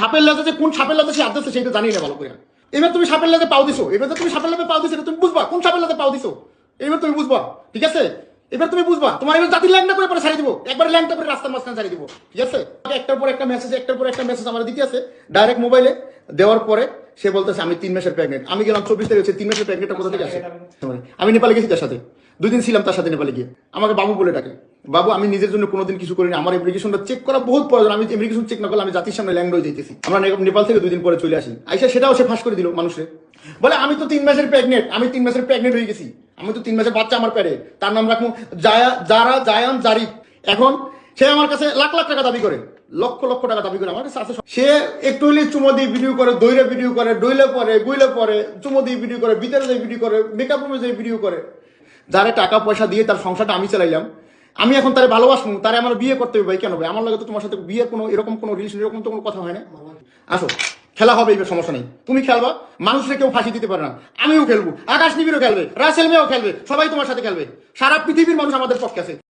সাপের লাজে যে কোন সাপের লাজে সে আদতেছে সেটা জানি না ভালো করে। এবার তুমি সাপের লাজে পাও দিছো। এবার তুমি সাপের লাজে পাও দিছো তুমি বুঝবা। কোন সাপের লাজে পাও দিছো? এবার তুমি বুঝবা। ঠিক আছে? এবার তুমি বুঝবা। তোমার এবার জাতির ল্যাংটা করে পরে ছাড়ি দিব। একবার ল্যাংটা করে রাস্তার মাঝখানে ছাড়ি দিব। ঠিক আছে? একটার পর একটা মেসেজ একটার পর একটা মেসেজ আমার দিতে আছে। ডাইরেক্ট মোবাইলে দেওয়ার পরে সে বলতেছে, আমি তিন মাসের প্রেগনেন্ট আমি গেলাম চব্বিশ তারিখ হচ্ছে তিন মাসের প্রেগনেন্টটা কোথা থেকে আসে? আমি নেপালে গেছি তার সাথে। দুই দিন ছিলাম তার সাথে নেপালে গিয়ে। আমাকে বাবু বলে ডাকে। বাবু, আমি নিজের জন্য কোনোদিন কিছু করিনি। আমার ইমিগ্রেশনটা চেক করা বহুত প্রয়োজন। আমি ইমিগ্রেশন চেক না করলে আমি জাতির সামনে ল্যান্ড হয়ে যেতেছি আমরা নেপাল থেকে দুই দিন পরে চলে আসি। আইসা সেটাও সে ফাঁস করে দিল মানুষে। বলে, আমি তো তিন মাসের প্রেগনেন্ট আমি তিন মাসের প্রেগনেন্ট হয়ে গেছি। আমি তো তিন মাসের বাচ্চা আমার পেটে তার নাম রাখব জায়া যারা জায়ান জারিফ। এখন সে আমার কাছে লাখ লাখ টাকা দাবি করে। লক্ষ লক্ষ টাকা দাবি করে। আমার কাছে সে একটু হলে চুমো দিয়ে ভিডিও করে, দইরে ভিডিও করে, ডইলে পরে, গুইলে পরে, চুমো দিয়ে ভিডিও করে ভিতরে দিয়ে ভিডিও করে মেকআপ রুমে দিয়ে ভিডিও করে। যারা টাকা পয়সা দিয়ে তার সংসারটা আমি চালাইলাম। আমি এখন তারে ভালোবাসবো তারে আমার বিয়ে করতে হবে ভাই, কেন ভাই? আমার লাগে তো তোমার সাথে বিয়ের কোনো এরকম কোনো রিলেশন এরকম তো কোনো কথা হয় না। আসো, খেলা হবে, এবার সমস্যা নেই। তুমি খেলবা, মানুষরে কেউ ফাঁসি দিতে পারে না। আমিও খেলব, আকাশ নিবিরও খেলবে, রাসেল মেয়েও খেলবে, সবাই তোমার সাথে খেলবে। সারা পৃথিবীর মানুষ আমাদের পক্ষে আছে।